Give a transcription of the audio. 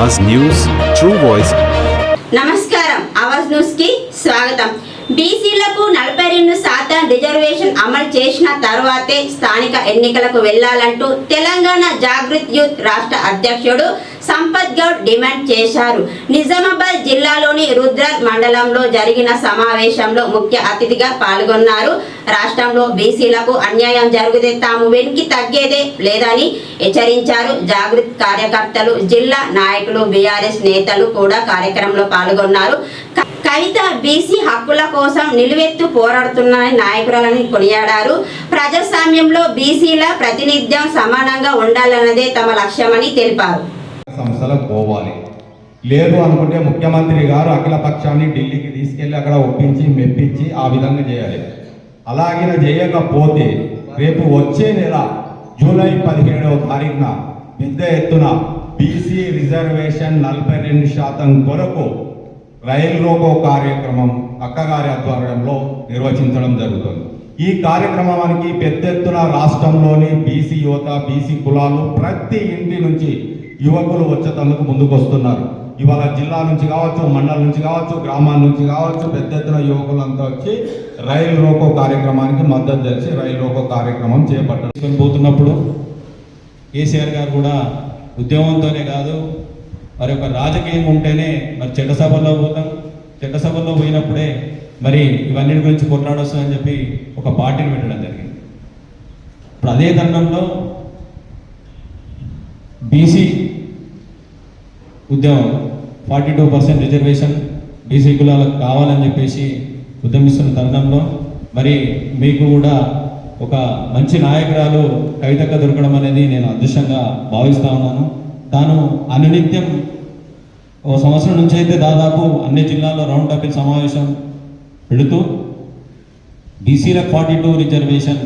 Avaz news true voice నమస్కారం. అవాజ్ న్యూస్కి స్వాగతం. బీసీలకు నలభై రెండు శాతం రిజర్వేషన్ అమలు చేసిన తర్వాతే స్థానిక ఎన్నికలకు వెళ్ళాలంటూ తెలంగాణ జాగృత్ యూత్ రాష్ట్ర అధ్యక్షుడు సంపత్ గౌడ్ డిమాండ్ చేశారు. నిజామాబాద్ జిల్లాలోని రుద్రత్ మండలంలో జరిగిన సమావేశంలో ముఖ్య అతిథిగా పాల్గొన్నారు. రాష్ట్రంలో బీసీలకు అన్యాయం జరిగితే తాము వెనక్కి తగ్గేదే లేదని హెచ్చరించారు. జాగృత్ కార్యకర్తలు జిల్లా నాయకులు బీఆర్ఎస్ నేతలు కూడా కార్యక్రమంలో పాల్గొన్నారు. కవిత బీసీ హక్కుల కోసం నిలువెత్తు పోరాడుతున్న నాయకురాలని కొనియాడారు. ప్రజాస్వామ్యంలో బీసీల ప్రాతినిధ్యం సమానంగా ఉండాలన్నదే తమ లక్ష్యమని తెలిపారు. సంస్థలకు పోవాలి. లేదు అనుకుంటే ముఖ్యమంత్రి గారు అఖిల పక్షాన్ని ఢిల్లీకి తీసుకెళ్ళి అక్కడ ఒప్పించి మెప్పించి ఆ విధంగా చేయాలి. అలాగిన చేయకపోతే రేపు వచ్చే నెల జూలై పదిహేడవ తారీఖున పెద్ద ఎత్తున బీసీ రిజర్వేషన్ నలభై రెండు శాతం కొరకు రైల్ రోకో కార్యక్రమం అక్కగారి ఆధ్వర్యంలో నిర్వచించడం జరుగుతుంది. ఈ కార్యక్రమానికి పెద్ద ఎత్తున రాష్ట్రంలోని బీసీ యువత బీసీ కులాలు ప్రతి ఇంటి నుంచి యువకులు వచ్చేటందుకు ముందుకు వస్తున్నారు ఇవాళ జిల్లా నుంచి కావచ్చు మండలం నుంచి కావచ్చు గ్రామాల నుంచి కావచ్చు పెద్ద ఎత్తున యువకులంతా వచ్చి రైలు రోకో కార్యక్రమానికి మద్దతు తెలిసి రైలు రోకో కార్యక్రమం చేపట్టారు పోతున్నప్పుడు కేసీఆర్ గారు కూడా ఉద్యమంతోనే కాదు మరి ఒక రాజకీయం ఉంటేనే మరి చట్టసభలో పోతాం. చట్టసభలో పోయినప్పుడే మరి ఇవన్నీ గురించి కొట్లాడొస్తుందని చెప్పి ఒక పార్టీని పెట్టడం జరిగింది. ఇప్పుడు అదే తరుణంలో బీసీ ఉద్యమం. Forty two percent reservation BC కులాలకు కావాలని చెప్పేసి ఉద్యమిస్తున్న తరుణంలో మరి మీకు కూడా ఒక మంచి నాయకురాలు కవితక్క దొరకడం అనేది నేను అదృష్టంగా భావిస్తూ ఉన్నాను. తాను అనునిత్యం ఓ సంవత్సరం నుంచి అయితే దాదాపు అన్ని జిల్లాల్లో రౌండ్ టేబుల్ సమావేశం పెడుతూ బీసీలకు ఫార్టీ టూ రిజర్వేషన్